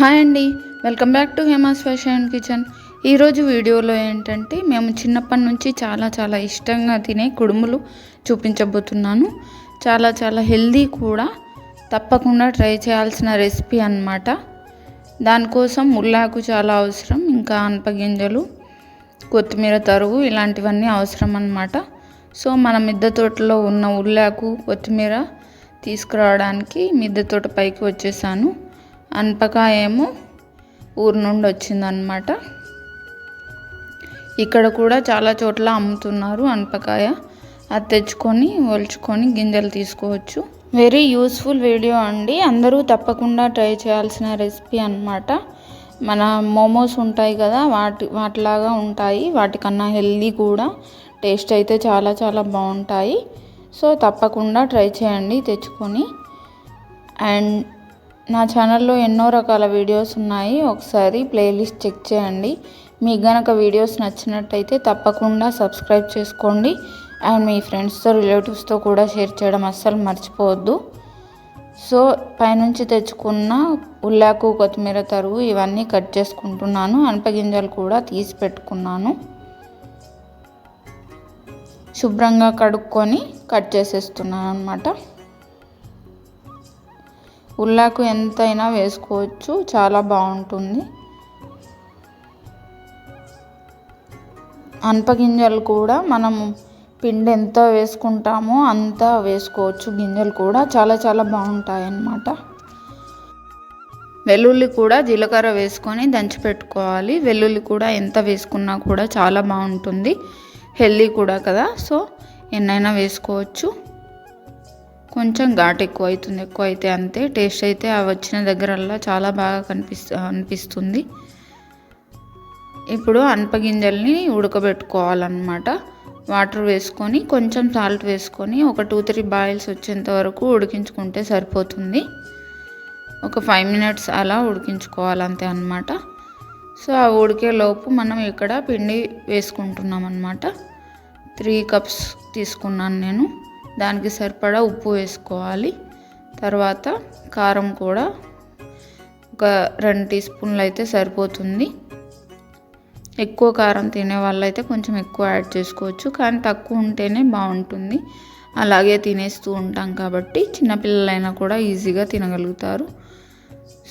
Hi అండి. Welcome back to Hema's fashion kitchen. ఈరోజు వీడియోలో ఏంటంటే మేము చిన్నప్పటి నుంచి చాలా చాలా ఇష్టంగా తినే కుడుములు చూపించబోతున్నాను. చాలా చాలా హెల్దీ కూడా. తప్పకుండా ట్రై చేయాల్సిన రెసిపీ అన్నమాట. దానికోసం ముల్లాకు చాలా అవసరం ఇంకా అనపగింజలు కొత్తిమీర తరుగు ఇలాంటివన్నీ అవసరం అనమాట సో మన మిద్దె తోటలో ఉన్న ఉల్లాకు కొత్తిమీర తీసుకురావడానికి మిద్దె తోట పైకి వచ్చేసాను. అనపకాయ ఏమో ఊరు నుండి వచ్చిందనమాట ఇక్కడ కూడా చాలా చోట్ల అమ్ముతున్నారు అనపకాయ. అది తెచ్చుకొని ఒలుచుకొని గింజలు తీసుకోవచ్చు. వెరీ యూస్ఫుల్ వీడియో అండి. అందరూ తప్పకుండా ట్రై చేయాల్సిన రెసిపీ అన్నమాట. మన మోమోస్ ఉంటాయి కదా వాటి వాటిలాగా ఉంటాయి. వాటికన్నా హెల్దీ కూడా. టేస్ట్ అయితే చాలా చాలా బాగుంటాయి. సో తప్పకుండా ట్రై చేయండి తెచ్చుకొని. అండ్ నా ఛానల్లో ఎన్నో రకాల వీడియోస్ ఉన్నాయి. ఒకసారి ప్లేలిస్ట్ చెక్ చేయండి. మీకు గనక వీడియోస్ నచ్చినట్టయితే తప్పకుండా సబ్స్క్రైబ్ చేసుకోండి. అండ్ మీ ఫ్రెండ్స్తో రిలేటివ్స్తో కూడా షేర్ చేయడం అస్సలు మర్చిపోవద్దు. సో పైనుంచి తెచ్చుకున్న ఉల్లాకు కొత్తిమీర తరువు ఇవన్నీ కట్ చేసుకుంటున్నాను. అనపగింజలు కూడా తీసి పెట్టుకున్నాను. శుభ్రంగా కడుక్కొని కట్ చేసేస్తున్నాను అనమాట ఉల్లాకు ఎంతైనా వేసుకోవచ్చు. చాలా బాగుంటుంది. అనపగింజలు కూడా మనం పిండి ఎంత వేసుకుంటామో అంత వేసుకోవచ్చు. గింజలు కూడా చాలా చాలా బాగుంటాయి అన్నమాట వెల్లుల్లి కూడా జీలకర్ర వేసుకొని దంచి పెట్టుకోవాలి. వెల్లుల్లి కూడా ఎంత వేసుకున్నా కూడా చాలా బాగుంటుంది. హెల్దీ కూడా కదా. సో ఎన్నైనా వేసుకోవచ్చు. కొంచెం ఘాటు ఎక్కువ అవుతుంది ఎక్కువ అయితే అంతే. టేస్ట్ అయితే అవి వచ్చిన దగ్గరల్లా చాలా బాగా కనిపిస్తు అనిపిస్తుంది. ఇప్పుడు అనపగింజల్ని ఉడకబెట్టుకోవాలన్నమాట. వాటర్ వేసుకొని కొంచెం సాల్ట్ వేసుకొని ఒక టూ త్రీ బాయిల్స్ వచ్చేంత వరకు ఉడికించుకుంటే సరిపోతుంది. ఒక ఫైవ్ మినిట్స్ అలా ఉడికించుకోవాలి అంతే అనమాట సో ఆ ఉడికే లోపు మనం ఇక్కడ పిండి వేసుకుంటున్నాం అనమాట త్రీ కప్స్ తీసుకున్నాను నేను. దానికి సరిపడా ఉప్పు వేసుకోవాలి. తర్వాత కారం కూడా ఒక రెండు టీ స్పూన్లు అయితే సరిపోతుంది. ఎక్కువ కారం తినే వాళ్ళైతే కొంచెం ఎక్కువ యాడ్ చేసుకోవచ్చు కానీ తక్కువ ఉంటేనే బాగుంటుంది. అలాగే తినేస్తూ ఉంటాం కాబట్టి చిన్నపిల్లలైనా కూడా ఈజీగా తినగలుగుతారు.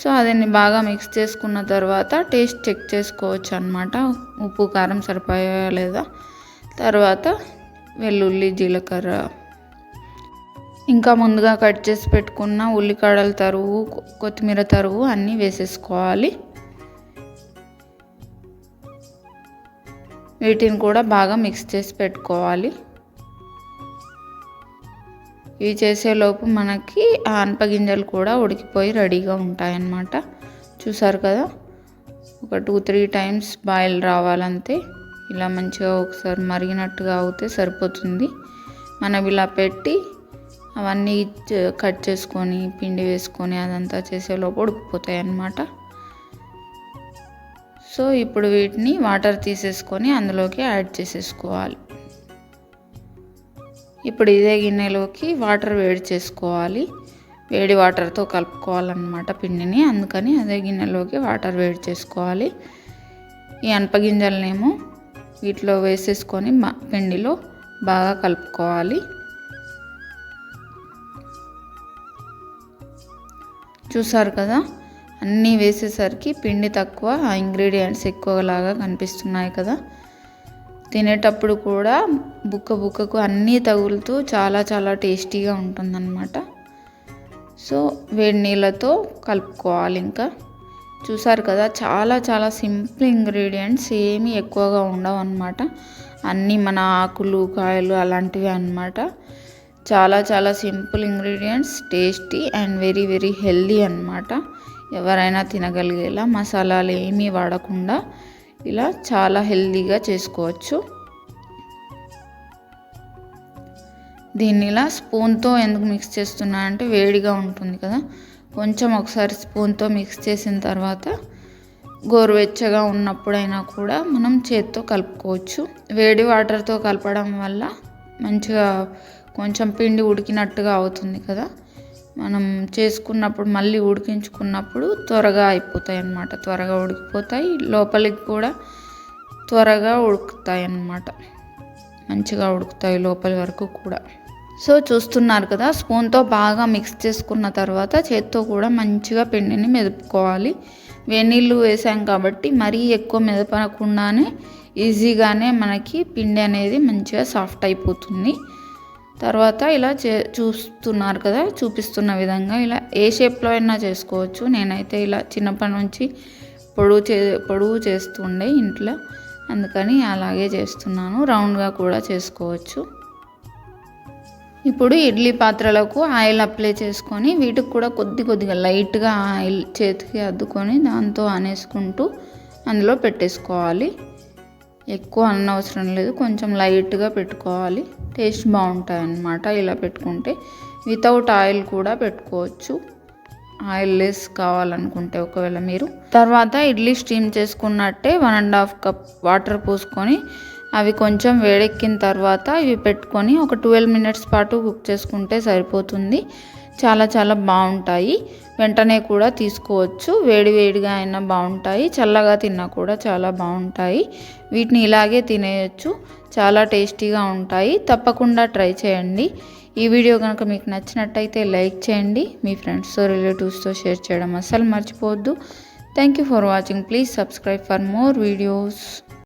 సో అదని బాగా మిక్స్ చేసుకున్న తర్వాత టేస్ట్ చెక్ చేసుకోవచ్చు అనమాట ఉప్పు కారం సరిపోయా లేదా. తర్వాత వెల్లుల్లి జీలకర్ర ఇంకా ముందుగా కట్ చేసి పెట్టుకున్న ఉల్లికాడల తరువు కొత్తిమీర తరువు అన్నీ వేసేసుకోవాలి. వీటిని కూడా బాగా మిక్స్ చేసి పెట్టుకోవాలి. ఇవి చేసేలోపు మనకి ఆనపగింజలు కూడా ఉడికిపోయి రెడీగా ఉంటాయన్నమాట. చూసారు కదా? ఒక టూ త్రీ టైమ్స్ బాయిల్ రావాలంతే. ఇలా మంచిగా ఒకసారి మరిగినట్టుగా అవుతే సరిపోతుంది. మనం ఇలా పెట్టి అవన్నీ కట్ చేసుకొని పిండి వేసుకొని అదంతా చేసేలోపు ఉడికిపోతాయి అన్నమాట. సో ఇప్పుడు వీటిని వాటర్ తీసేసుకొని అందులోకి యాడ్ చేసేసుకోవాలి. ఇప్పుడు ఇదే గిన్నెలోకి వాటర్ వేడి చేసుకోవాలి. వేడి వాటర్తో కలుపుకోవాలన్నమాట పిండిని. అందుకని అదే గిన్నెలోకి వాటర్ వేడి చేసుకోవాలి. ఈ అనపగింజలనేమో వీటిలో వేసేసుకొని పిండిలో బాగా కలుపుకోవాలి. చూసారు కదా? అన్నీ వేసేసరికి పిండి తక్కువ ఆ ఇంగ్రీడియంట్స్ ఎక్కువలాగా కనిపిస్తున్నాయి కదా? తినేటప్పుడు కూడా బుక్క బుక్కకు అన్నీ తగులుతూ చాలా చాలా టేస్టీగా ఉంటుందన్నమాట. సో వేడి నీళ్ళతో కలుపుకోవాలి ఇంకా. చూసారు కదా? చాలా చాలా సింపుల్ ఇంగ్రీడియంట్స్ ఏమీ ఎక్కువగా ఉండవు అన్నమాట అన్నీ మన ఆకులు కాయలు అలాంటివి అనమాట చాలా చాలా simple ingredients tasty and very very healthy అనమాట ఎవరైనా తినగలిగేలా మసాలాలు ఏమీ వాడకుండా ఇలా చాలా హెల్దీగా చేసుకోవచ్చు. దీన్ని ఇలా స్పూన్తో ఎందుకు మిక్స్ చేస్తున్నా అంటే వేడిగా ఉంటుంది కదా. కొంచెం ఒకసారి స్పూన్తో మిక్స్ చేసిన తర్వాత గోరువెచ్చగా ఉన్నప్పుడైనా కూడా మనం చేత్తో కలుపుకోవచ్చు. వేడి వాటర్తో కలపడం వల్ల మంచిగా కొంచెం పిండి ఉడికినట్టుగా అవుతుంది కదా. మనం చేసుకున్నప్పుడు మళ్ళీ ఉడికించుకున్నప్పుడు త్వరగా అయిపోతాయి అన్నమాట. త్వరగా ఉడికిపోతాయి. లోపలికి కూడా త్వరగా ఉడుకుతాయి అన్నమాట. మంచిగా ఉడుకుతాయి లోపలి వరకు కూడా. సో చూస్తున్నారు కదా స్పూన్తో బాగా మిక్స్ చేసుకున్న తర్వాత చేత్తో కూడా మంచిగా పిండిని మెదుపుకోవాలి. వేనీళ్ళు వేసాం కాబట్టి మరీ ఎక్కువ మెదపకుండానే ఈజీగానే మనకి పిండి అనేది మంచిగా సాఫ్ట్ అయిపోతుంది. తర్వాత ఇలా చే చూస్తున్నారు కదా చూపిస్తున్న విధంగా ఇలా ఏ షేప్లో అయినా చేసుకోవచ్చు. నేనైతే ఇలా చిన్నప్పటి నుంచి పొడువు చే పొడువు చేస్తుండే ఇంట్లో. అందుకని అలాగే చేస్తున్నాను. రౌండ్గా కూడా చేసుకోవచ్చు. ఇప్పుడు ఇడ్లీ పాత్రలకు ఆయిల్ అప్లై చేసుకొని వీటికి కూడా కొద్ది కొద్దిగా లైట్గా ఆయిల్ చేతికి అద్దుకొని దాంతో అనేసుకుంటూ అందులో పెట్టేసుకోవాలి. ఎక్కువ అనవసరం లేదు. కొంచెం లైట్గా పెట్టుకోవాలి. టేస్ట్ బాగుంటాయి అన్నమాట ఇలా పెట్టుకుంటే. వితౌట్ ఆయిల్ కూడా పెట్టుకోవచ్చు. ఆయిల్ లెస్ కావాలనుకుంటే ఒకవేళ మీరు. తర్వాత idli steam చేసుకున్నట్టే one and half cup water పోసుకొని అవి కొంచెం వేడెక్కిన తర్వాత ఇవి పెట్టుకొని ఒక ట్వెల్వ్ మినిట్స్ పాటు కుక్ చేసుకుంటే సరిపోతుంది. చాలా చాలా బాగుంటాయి. వెంటనే కూడా తీసుకోవచ్చు. వేడి వేడిగా అయినా బాగుంటాయి. చల్లగా తిన్నా కూడా చాలా బాగుంటాయి. వీటిని ఇలాగే తినేయచ్చు. చాలా టేస్టీగా ఉంటాయి. తప్పకుండా ట్రై చేయండి. ఈ వీడియో కనుక మీకు నచ్చినట్టయితే లైక్ చేయండి. మీ ఫ్రెండ్స్తో రిలేటివ్స్తో షేర్ చేయడం అస్సలు మర్చిపోవద్దు. Thank you for watching. Please subscribe for more videos.